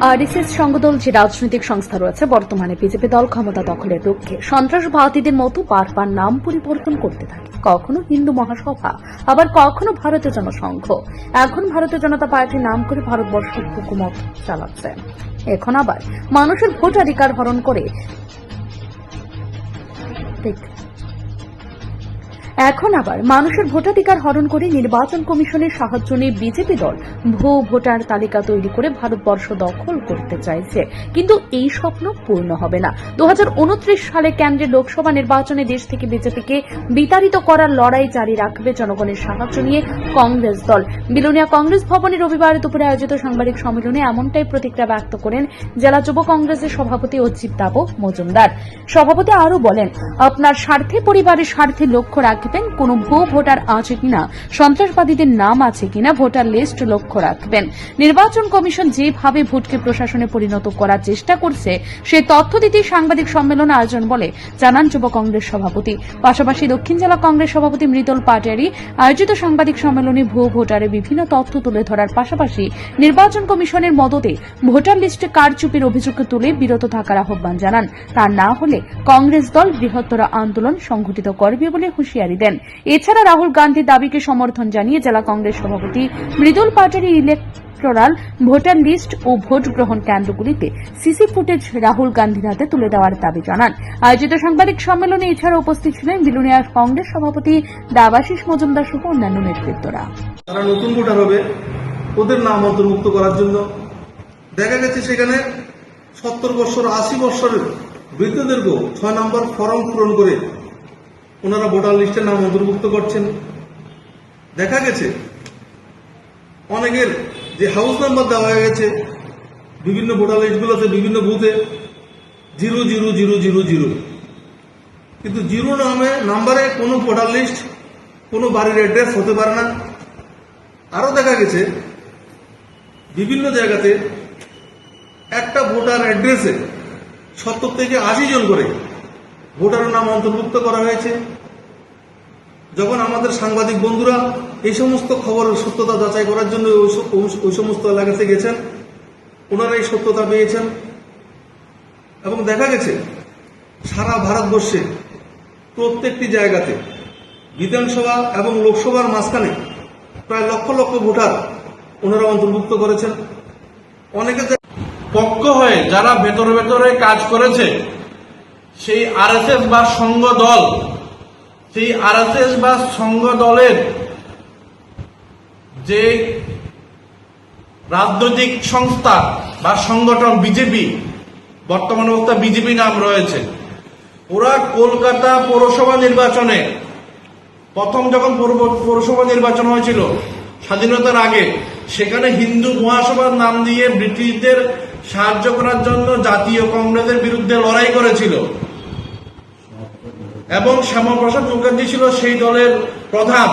RSS সংগদল যে রাজনৈতিক সংস্থা রয়েছে, বর্তমানে বিজেপি দল ক্ষমতা দখলের লক্ষ্যে। সন্ত্রাসবাদীদের মতো বারবার নাম পরিবর্তন করতে থাকে। কখনো হিন্দু মহাসভা, আবার কখনো ভারতীয় জনসংঘ। এখন ভারতীয় জনতা পার্টি নাম করে ভারতবর্ষ হুকুমত চালাচ্ছে। এখন আবার মানুষের ভোটাধিকার হরণ করে। এখন আবার মানুষের ভোটাধিকার হরণ করে নির্বাচন কমিশনের সাহায্য নিয়ে বিজেপি দল ভুয়ো ভোটার তালিকা তৈরি করে ভারতবর্ষ দখল করতে চাইছে। কিন্তু এই স্বপ্ন পূর্ণ হবে না। দু সালে কেন্দ্রের লোকসভা নির্বাচনে দেশ থেকে বিজেপিকে বিতাড়িত করার লড়াই জারি রাখবে জনগণের সাহায্য নিয়ে কংগ্রেস দল। বিলোনিয়া কংগ্রেস ভবনে রবিবার দুপুরে আয়োজিত সাংবাদিক সম্মেলনে এমনটাই প্রতিক্রিয়া ব্যক্ত করেন জেলা যুব কংগ্রেসের সভাপতি অজিত দাব মজুমদার। সভাপতি আরও বলেন, আপনার স্বার্থে পরিবারের স্বার্থে লক্ষ্য রাখবেন, কোন ভুয়ো ভোটার আছে কিনা, সন্ত্রাসবাদীদের নাম আছে কিনা, ভোটার লিস্ট লক্ষ্য রাখবেন। নির্বাচন কমিশন যেভাবে ভোটকে প্রশাসনে পরিণত করার চেষ্টা করছে সেই তথ্য দিতে সাংবাদিক সম্মেলন আয়োজন বলে জানান যুব কংগ্রেস সভাপতি। পাশাপাশি দক্ষিণ জেলা কংগ্রেস সভাপতি মৃদল পাটিয়ারি আয়োজিত সাংবাদিক সম্মেলনে ভুয়ো ভোটারের বিভিন্ন তথ্য তুলে ধরার পাশাপাশি নির্বাচন কমিশনের মদতে ভোটার লিস্টে কারচুপির অভিযোগ তুলে বিরত থাকার আহ্বান জানান। তা না হলে কংগ্রেস দল বৃহত্তর আন্দোলন সংঘটিত করবে বলে হুঁশিয়ারি দেন। এছাড়া রাহুল গান্ধীর দাবিকে সমর্থন জানিয়ে জেলা কংগ্রেস সভাপতি Mridul Patari electoral voter list ও ভোট গ্রহণ কেন্দ্রগুলিতে সিসি ফুটেজ রাহুল গান্ধীর হাতে তুলে দেওয়ার দাবি জানান। আয়োজিত সাংবাদিক সম্মেলনে এছাড়া উপস্থিত ছিলেন বিলুনিয়া কংগ্রেস সভাপতি দাবাশিস মজুমদার সহ অন্যান্য নেতৃত্বরা। নতুন ভোটার হবে, ওদের নাম অন্তর্ভুক্ত করার জন্য দেখা গেছে সেখানে সত্তর বছর, আশি বছরের বৃদ্ধদেরকেও ছয় নম্বর ফর্ম পূরণ করে ওনারা ভোটার লিস্টের নাম অন্তর্ভুক্ত করছেন। দেখা গেছে, অনেকের যে হাউস নাম্বার দেওয়া হয়ে গেছে, বিভিন্ন ভোটার লিস্টগুলোতে বিভিন্ন বুথে zero zero zero zero zero কিন্তু জিরো নামে নাম্বারে কোনো ভোটার লিস্ট, কোনো বাড়ির অ্যাড্রেস হতে পারে না। আরও দেখা গেছে, বিভিন্ন জায়গাতে একটা ভোটার অ্যাড্রেসে সত্তর থেকে আশি জন করে ভোটারের নাম অন্তর্ভুক্ত করা হয়েছে। যখন আমাদের সাংবাদিক বন্ধুরা এই সমস্ত খবরের সত্যতা যাচাই করার জন্য ওই সমস্ত এলাকাতে গেছেন ওনারা এই সত্যতা পেয়েছেন। এবং দেখা গেছে, সারা ভারতবর্ষে প্রত্যেকটি জায়গাতে বিধানসভা এবং লোকসভার মাঝখানে প্রায় লক্ষ লক্ষ ভোটার ওনারা অন্তর্ভুক্ত করেছেন। অনেকে পক্ষ হয়ে যারা ভেতরে ভেতরে কাজ করেছে, সেই আরএসএস বা সংঘ দল সেই আরএসএস বা সংঘ দলের যে রাজনৈতিক সংস্থা বা সংগঠন বিজেপি, বর্তমান অবস্থা বিজেপি নাম রয়েছে, ওরা কলকাতা পৌরসভা নির্বাচনে প্রথম যখন পৌরসভা নির্বাচন হয়েছিল, স্বাধীনতার আগে, সেখানে হিন্দু মহাসভার নাম দিয়ে ব্রিটিশদের সাহায্য করার জন্য জাতীয় কংগ্রেসের বিরুদ্ধে লড়াই করেছিল। এবং শ্যামাপ্রসাদ মুখার্জি ছিল সেই দলের প্রধান।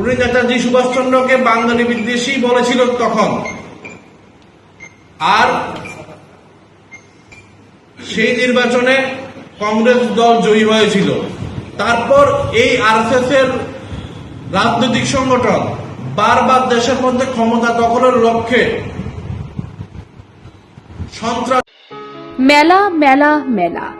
উনি নেতাজি সুভাষচন্দ্রকে বাঙালি বিদ্বেষী বলেছিল তখন। আর সেই নির্বাচনে কংগ্রেস দল জয়ী হয়েছিল। তারপর এই আরএসএস এর রাজনৈতিক সংগঠন বারবার দেশের মধ্যে ক্ষমতা দখলের লক্ষ্যে সন্ত্রাস মেলা মেলা মেলা।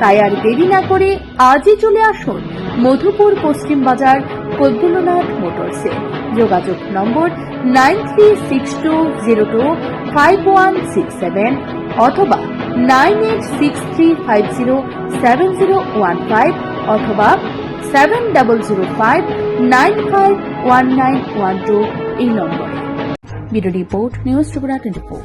তাই আর দেরি না করে আজই চলে আসুন মধুপুর পশ্চিম বাজার কৈবল্যনাথ মোটরসে যোগাযোগ number nine three six two zero two five one six seven অথবা nine eight six three five zero seven zero one five অথবা seven double zero five nine five one nine one two এই নম্বরে। Bureau report, news Tripura twenty four.